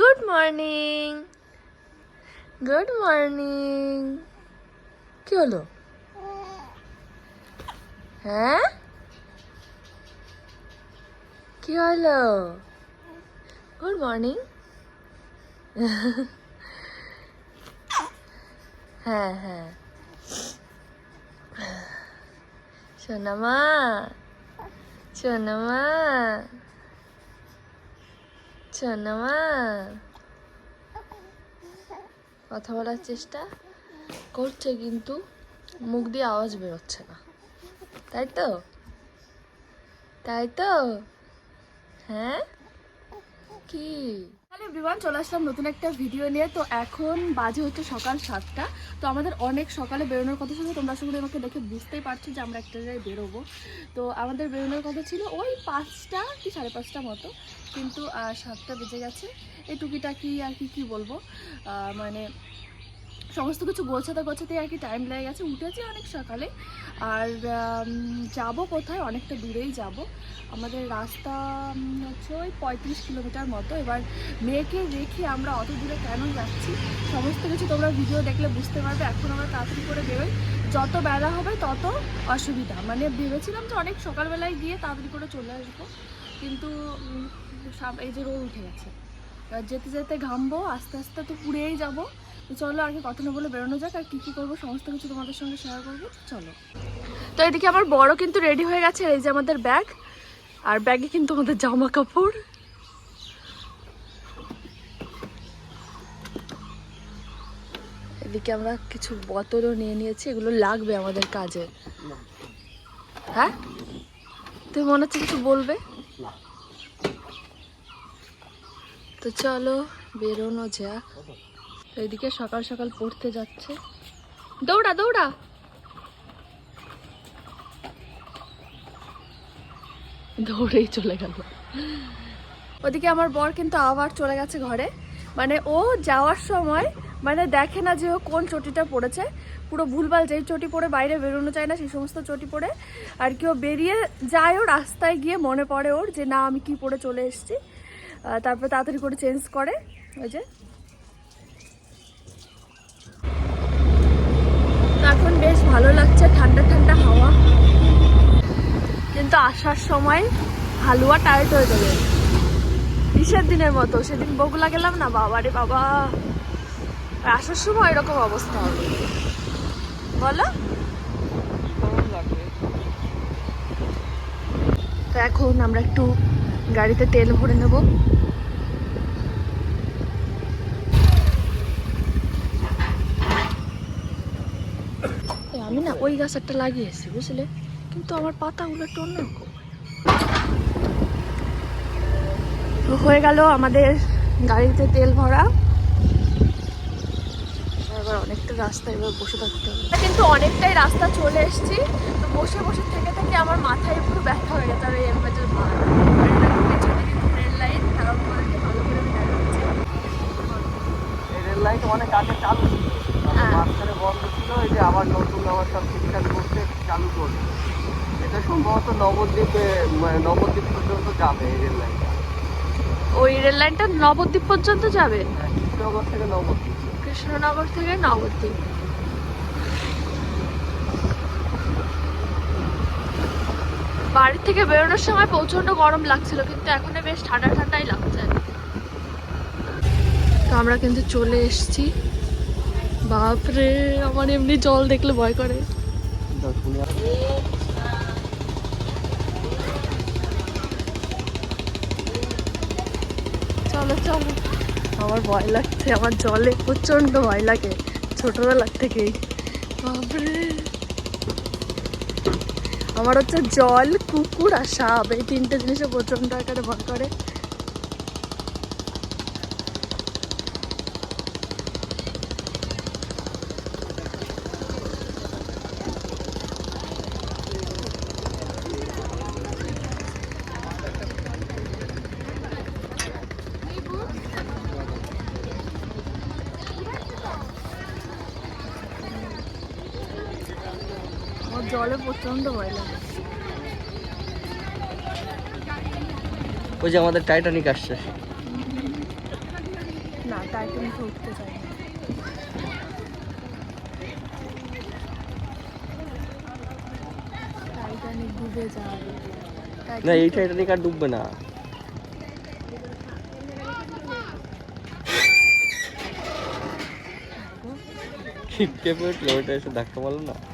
Good morning good morning কি হলো? হ্যাঁ? কি হলো? গুড মর্নিং হ্যাঁ হ্যাঁ। সোনামা সোনামা সোনামা কথা বলার চেষ্টা করছে কিন্তু মুখ দিয়ে আওয়াজ বেরোচ্ছে না। তাই তো? তাই তো? হ্যাঁ? কি? হ্যালো এভরিওয়ান চলে আসলাম নতুন একটা ভিডিও নিয়ে। তো এখন বাজে হচ্ছে সকাল সাতটা। তো আমাদের অনেক সকালে বেরোনোর কথা ছিল তোমরা আসলে আমাকে দেখে বুঝতেই পারছ যে আমরা একটা জায়গায় বেরোবো। তো আমাদের বেরোনোর কথা ছিল ওই পাঁচটা কি সাড়ে পাঁচটা মতো। কিন্তু সাতটা বেজে গেছে। এই টুকিটাকি আর কি কি বলব? মানে সমস্ত কিছু গোছাতে গোছাতে আর কি টাইম লেগে গেছে। উঠেছি অনেক সকালে। আর যাব কোথায়? অনেকটা দূরেই যাব। আমাদের রাস্তা হচ্ছে ওই পঁয়ত্রিশ কিলোমিটার মতো। এবার মেয়েকে রেখে আমরা অত দূরে কেন যাচ্ছি? সমস্ত কিছু তোমরা ভিডিও দেখলে বুঝতে পারবে। এখন আমরা তাড়াতাড়ি করে বেরোই। যত বেলা হবে তত অসুবিধা। মানে ভেবেছিলাম যে অনেক সকালবেলায় গিয়ে তাড়াতাড়ি করে চলে আসব। কিন্তু সাম- এই যে রোদ উঠে গেছে। যেতে যেতে ঘামবো, আস্তে আস্তে তো পুড়েই যাব। চলো কি কথা না বলে বেরোনো যাক, আর কী কী করব, সমস্ত কিছু তোমাদের সঙ্গে শেয়ার করব, চলো। তো এদিকে আমার বড় কিন্তু রেডি হয়ে গেছে, এই যে আমাদের ব্যাগ আর ব্যাগে কিন্তু আমাদের জামা কাপড়। এদিকে আমরা কিছু বোতলও নিয়ে নিয়েছি, এগুলো লাগবে আমাদের কাজে। হ্যাঁ? তুমি মনে হচ্ছে কিছু বলবে? তো চলো, বেরোনো যাক। এদিকে সকাল সকাল পড়তে যাচ্ছে। দৌড়া দৌড়া। দৌড়েই চলে গেল। ওদিকে আমার বর কিন্তু আবার চলে গেছে ঘরে। মানে ও যাওয়ার সময় মানে দেখে না যে কোন চটিটা পড়েছে। পুরো ভুলভাল যেই চটি পরে বাইরে বেরোনো যায় না, সেই সমস্ত চটি পরে আর কি ও বেরিয়ে যায় ও রাস্তায় গিয়ে মনে পড়ে ওর যে, না, আমি কি পরে চলে এসেছি। তারপর তাড়াতাড়ি করে চেঞ্জ করে। ওই যে। এখন বেশ ভালো লাগছে, ঠান্ডা ঠান্ডা হাওয়া। কিন্তু আসার সময় হালুয়া টাইট হয়ে যাবে। বিশের দিনের মতো? সেদিন বগুলা গেলাম না? বাবা রে বাবা। আর আসার সময় এরকম অবস্থা হবে। বলো। তো এখন আমরা একটু গাড়িতে তেল ভরে নেব। আমি না ওই গাছ একটা লাগিয়েছি বুঝলে? কিন্তু আমার পাতাগুলো একটু অন্যরকম। হয়ে গেল আমাদের গাড়িতে তেল ভরা। এবার অনেকটা রাস্তা এবার বসে থাকতে হবে। কিন্তু অনেকটাই রাস্তা চলে এসেছি। তো বসে বসে থেকে থেকে আমার মাথায় পুরো ব্যথা হয়ে গেছে আর এই পেছনে কিন্তু রেল লাইন তারা তোমাদেরকে ভালো করে রেল অনেক আগে চালু হ্যাঁ। মাঝখানে বন্ধ ছিল এই যে আবার নতুন আবার সব ঠিকঠাক করতে চালু করবে। এটা সম্ভবত নবদ্বীপে মানে নবদ্বীপ পর্যন্ত যাবে এই রেল লাইনটা। ওই রেল লাইনটা নবদ্বীপ পর্যন্ত যাবে? হ্যাঁ, কৃষ্ণনগর থেকে নবদ্বীপ। কৃষ্ণনগর থেকে নবদ্বীপ। বাড়ি থেকে বেরোনোর সময় প্রচণ্ড গরম লাগছিল, কিন্তু এখন বেশ ঠান্ডা ঠান্ডাই লাগছে। তো আমরা কিন্তু চলে এসেছি। বাপরে, আমার এমনি জল দেখলে ভয় করে। চলো চলো। আমার ভয় লাগছে, আমার জলে প্রচণ্ড ভয় লাগে, ছোটবেলার থেকেই। আমার হচ্ছে জল, কুকুর আর সাপ, এই তিনটে জিনিসে প্রচণ্ড আকারে ভয় করে। জলে প্রচণ্ড ভয় লাগে। ওই যে আমাদের টাইটানিক আসছে। না টাইটানিকে উঠতে চাই টাইটানিক ডুবে যায়। না এই টাইটানিক- আর ডুববে না। খিটকে পড়ল ওইটা এসে ধাক্কা মারলো না।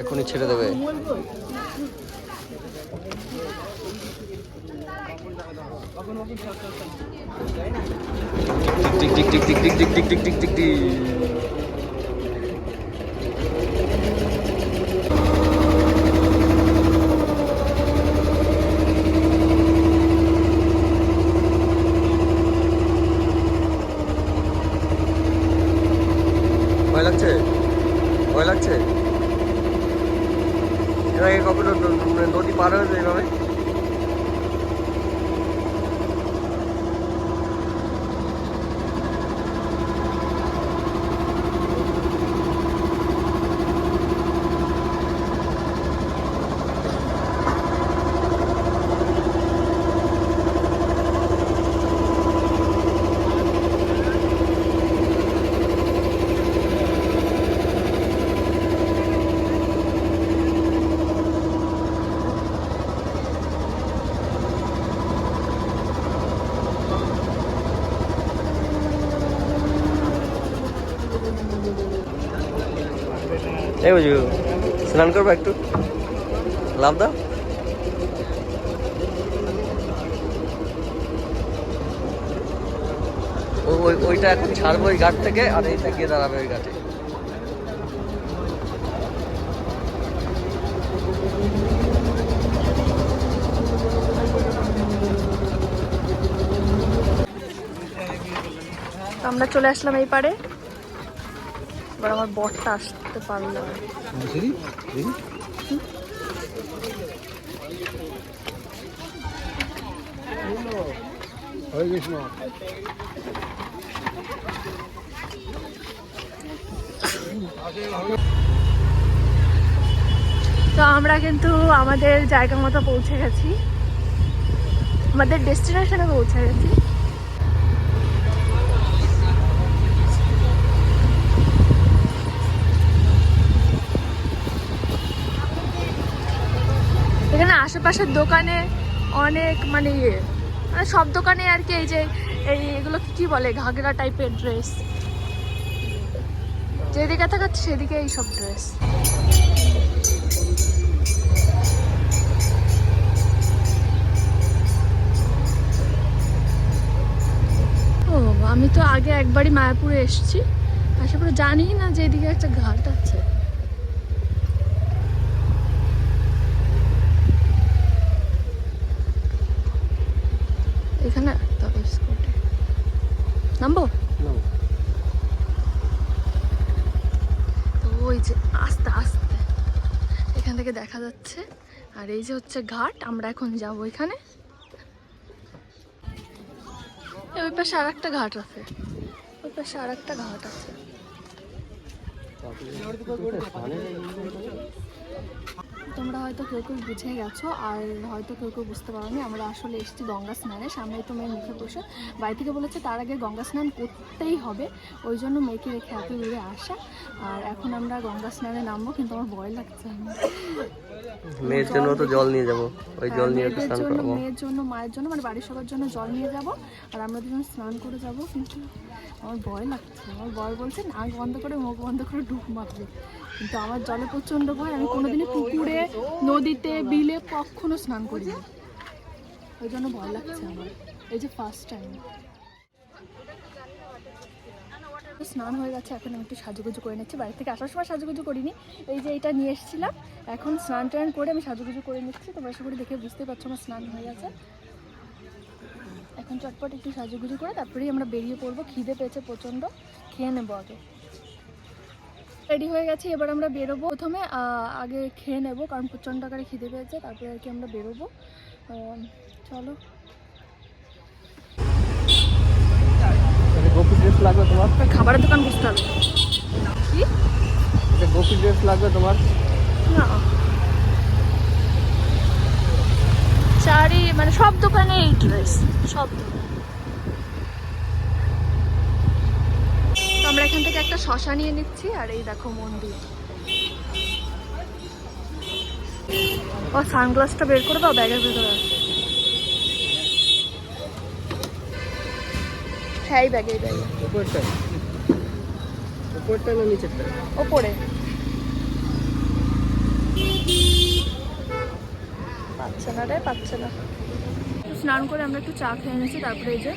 এখনই ছেড়ে দেবে tick tick tick tick tick tick tick tick tick tick tick এই বুঝু স্নান করব একটু। লাভ দাও। ওই, ওইটা এখন ছাড়বো ওই ঘাট থেকে, আর এইটা গিয়ে দাঁড়াবে ওই ঘাটে আমরা চলে আসলাম এই পারে এবার আমার বরটা আসতে পারল না। তো আমরা কিন্তু আমাদের জায়গা মতো পৌঁছে গেছি। আমাদের ডেস্টিনেশনে পৌঁছে গেছি। এখানে আশেপাশের দোকানে অনেক মানে ইয়ে মানে সব দোকানে আর কি এই যে, এই এগুলো কি বলে, ঘাগরা টাইপের ড্রেস যেদিকে থাকাচ্ছে সেদিকে এই সব ড্রেস ও, আমি তো আগে একবারই মায়াপুরে এসেছি। আশেপাশে জানি না যে এদিকে একটা ঘাট আছে এখানে রাখতে হবে স্কুটি নামবো তো ওই যে আস্তে আস্তে এখান থেকে দেখা যাচ্ছে আর এই যে হচ্ছে ঘাট, আমরা এখন যাব এখানে। ওই পাশে আর একটা ঘাট আছে। ওই পাশে আর একটা ঘাট আছে। তোমরা হয়তো কেউ কেউ বুঝে গেছো আর হয়তো কেউ কেউ বুঝতে পারোনি আমরা আসলে এসেছি গঙ্গা স্নানে সামনে তো মেয়ের মুখে বসে। বাড়ি থেকে বলেছে তার আগে গঙ্গা স্নান করতেই হবে ওই জন্য মেয়েকে রেখে এত দূরে আসা। আর এখন আমরা গঙ্গা স্নানে নামবো কিন্তু আমার ভয় লাগছে। মেয়ের জন্য তো জল নিয়ে যাব ওই জল নিয়ে একটু মেয়েদের স্নান জন্য মেয়ের জন্য মায়ের জন্য মানে বাড়ির সবার জন্য জল নিয়ে যাব আর আমরা দুজন স্নান করে যাব কিন্তু। আমার ভয় লাগছে, আমার ভয় বলছে, নাক বন্ধ করে, মুখ বন্ধ করে ডুব মারবে। কিন্তু আমার জলে প্রচণ্ড ভয়, আমি কোনোদিনই পুকুরে, নদীতে, বিলে কখনো স্নান করিনি। ওই জন্য ভয় লাগছে আমার। এই যে ফার্স্ট টাইম স্নান হয়ে গেছে, এখন আমি একটু সাজুগুজু করে নিচ্ছি। বাড়ি থেকে আসার সময় সাজুগুজু করিনি। এই যে এটা নিয়ে এসেছিলাম, এখন স্নান টান করে আমি সাজুগুজু করে নিচ্ছি। তোমরা আশা করি দেখে বুঝতে পারছ আমার স্নান হয়ে গেছে। এখন চটপট একটু সাজুগুজু করে তারপরেই আমরা বেরিয়ে পড়ব। খিদে পেয়েছে প্রচণ্ড। খেয়ে নেব আগে। রেডি হয়ে গেছে এবার আমরা বেরোবো। প্রথমে আগে খেয়ে নেব কারণ প্রচণ্ড আকারে খিদে পেয়েছে তারপরে আর কি আমরা বেরোবো। চলো। গোপি ড্রেস লাগবে তোমার? খাবারের দোকান বুঝতে হবে। কি গোপি ড্রেস লাগবে তোমার? না। চারি মানে সব দোকানে এই ড্রেস সব দোকানে। তো আমরা এখান থেকে একটা শশা নিয়ে নিচ্ছি আর এই দেখো মন্দির। ও সানগ্লাসটা বের করে দাও ব্যাগের ভেতরে আছে। হ্যাঁ এই ব্যাগে এই ব্যাগে। উপরটা উপরটা না নিচেরটা? ওপরে। পাচ্ছে না রে পাচ্ছে না। একটু স্নান করে আমরা একটু চা খেয়ে নিয়েছি তারপরে এই যে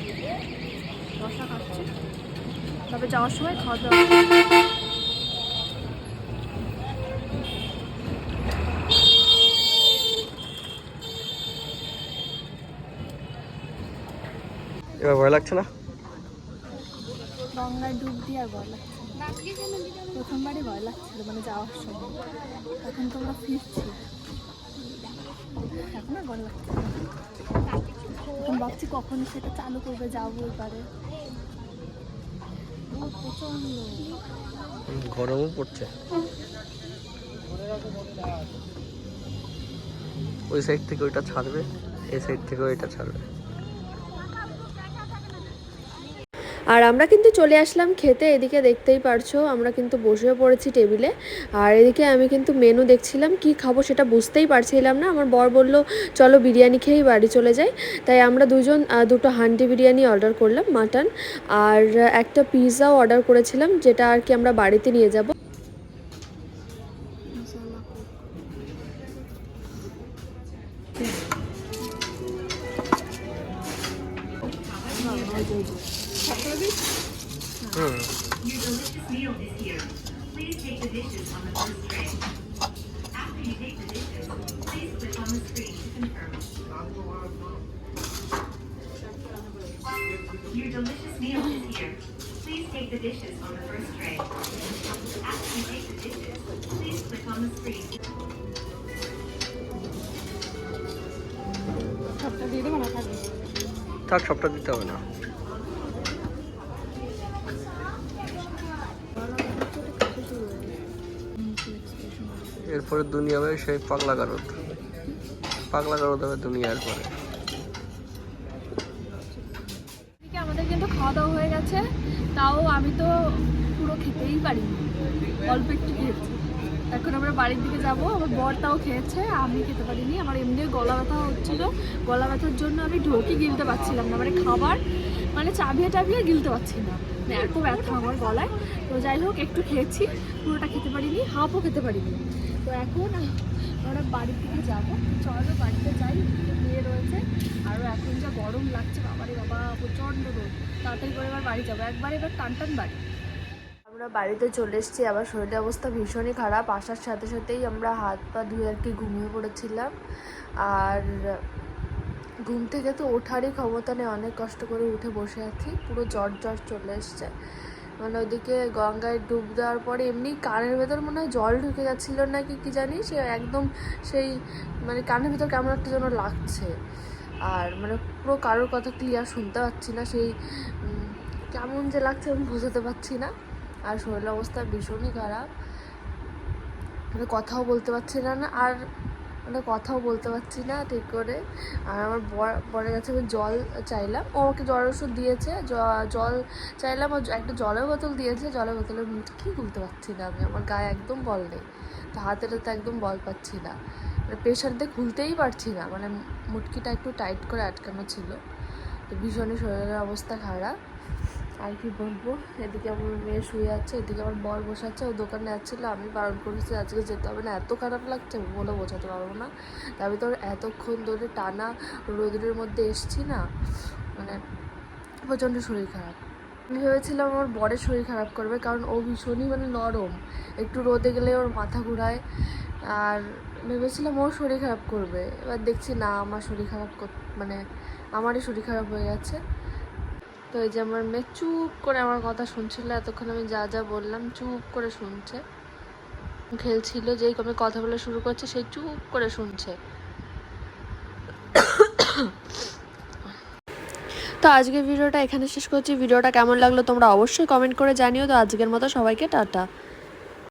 রসা খাচ্ছি। তারপরে যাওয়ার সময় খাওয়া দাওয়া এবার ভয় লাগছে না? গঙ্গায় ডুব দিয়ে আর ভয় লাগছে প্রথমবারই ভয় লাগছিল মানে যাওয়ার সময়। এখন তো আমরা ফিরছি। না। এখন ভাবছি কখন সেটা চালু করবে, যাব এবারে। গরমও পড়ছে। ওই সাইড থেকে ওইটা ছাড়বে, এই সাইড থেকে ওইটা ছাড়বে। আর আমরা কিন্তু চলে আসলাম খেতে, এদিকে দেখতেই পারছ, আমরা কিন্তু বসেও পড়েছি টেবিলে। আর এদিকে আমি কিন্তু মেনু দেখছিলাম, কি খাব সেটা বুঝতেই পারছিলাম না। আমার বর বলল, চলো বিরিয়ানি খেয়েই বাড়ি চলে যাই। তাই আমরা দুজন দুটো হান্ডি বিরিয়ানি অর্ডার করলাম, মাটন। আর একটা পিৎজাও অর্ডার করেছিলাম, যেটা আর কি আমরা বাড়িতে নিয়ে যাব। Your delicious meal is here. Please take the dishes on the first tray. After you take the dishes, please click on the screen. থাক সবটা দিতে হবে না এরপরে দুনিয়া হবে সেই পাগলা গারদ পাগলা গারদ হবে দুনিয়ার পরে এদিকে আমাদের কিন্তু খাওয়া দাওয়া হয়ে গেছে। তাও আমি তো পুরো খেতেই পারিনি। অল্প একটু খেয়েছি। এখন আমরা বাড়ির দিকে যাব। আমার বর তাও খেয়েছে, আমি খেতে পারিনি। আমার এমনি গলা ব্যথা হচ্ছিল। গলা ব্যথার জন্য আমি ঢোকে গিলতে পারছিলাম না। মানে খাবার মানে চাবিয়ে টাবিয়ে গিলতে পারছি না। মানে এত ব্যথা আমার গলায়। তো যাই হোক, একটু খেয়েছি। পুরোটা খেতে পারিনি হাফও খেতে পারিনি। তো এখন আমরা বাড়ির দিকে যাব। চলো বাড়িতে যাই। বিয়ে রয়েছে। আরও এখন যা গরম লাগছে, বাবারে বাবা তাড়াতাড়ি করে এবার বাড়ি যাব। একবার এবার টান বাড়ি। আমরা বাড়িতে চলে এসেছি, আবার শরীরের অবস্থা ভীষণই খারাপ। আসার সাথে সাথেই আমরা হাত পা ধুয়ে আর কি ঘুমিয়ে পড়েছিলাম। আর ঘুম থেকে তো ওঠারই ক্ষমতা নেই, অনেক কষ্ট করে উঠে বসে আছি। পুরো জ্বর জ্বর চলে এসছে। মানে ওইদিকে গঙ্গায় ডুব দেওয়ার পরে এমনি কানের ভেতর মনে হয় জল ঢুকে যাচ্ছিল নাকি, কি জানি? সে একদম সেই মানে কানের ভেতর কেমন একটা যেন লাগছে। আর মানে পুরো কারোর কথা ক্লিয়ার শুনতে পাচ্ছি না, সেই কেমন যে লাগছে আমি বোঝাতে পারছি না। আর শরীরের অবস্থা ভীষণই খারাপ। মানে কথাও বলতে পারছি না না, আর মানে কথাও বলতে পারছি না ঠিক করে। আর আমার বর, বরের কাছে আমি জল চাইলাম। ও আমাকে জ্বর ওষুধ দিয়েছে জল চাইলাম, ও একটা জলের বোতল দিয়েছে। জলের বোতলের মুটকি খুলতে পারছি না আমি, আমার গায়ে একদম বল নেই। তো হাতের তো একদম বল পাচ্ছি না। প্রেশার দিয়ে খুলতেই পারছি না। মানে মুটকিটা একটু টাইট করে আটকানো ছিল। তো ভীষণই শরীরের অবস্থা খারাপ। আর কি বলব? এদিকে আমার মেয়ে শুয়ে আছে, এদিকে আমার বর বসে আছে, ও দোকানে যাচ্ছিল। আমি বারণ করেছি, আজকে যেতে হবে না। এত খারাপ লাগছে বলে বোঝাতে পারব না। তবে তোর এতক্ষণ ধরে টানা রোদের মধ্যে এসছি না মানে প্রচণ্ড শরীর খারাপ। আমি ভেবেছিলাম আমার বরের শরীর খারাপ করবে, কারণ ও ভীষণই মানে নরম। একটু রোদে গেলে ওর মাথা ঘুরায়। আর ভেবেছিলাম ওর শরীর খারাপ করবে। এবার দেখছি না, আমার শরীর খারাপ মানে আমারই শরীর খারাপ হয়ে গেছে। তো এই যে আমার মেয়ে চুপ করে আমার কথা শুনছিল, এতক্ষণ আমি যা যা বললাম চুপ করে শুনছে। খেলছিল যেই আমি কথা বলা শুরু করছে, সেই চুপ করে শুনছে। তো আজকের ভিডিওটা এখানে শেষ করছি। ভিডিওটা কেমন লাগল তোমরা অবশ্যই কমেন্ট করে জানিও। তো আজকের মতো সবাইকে টাটা।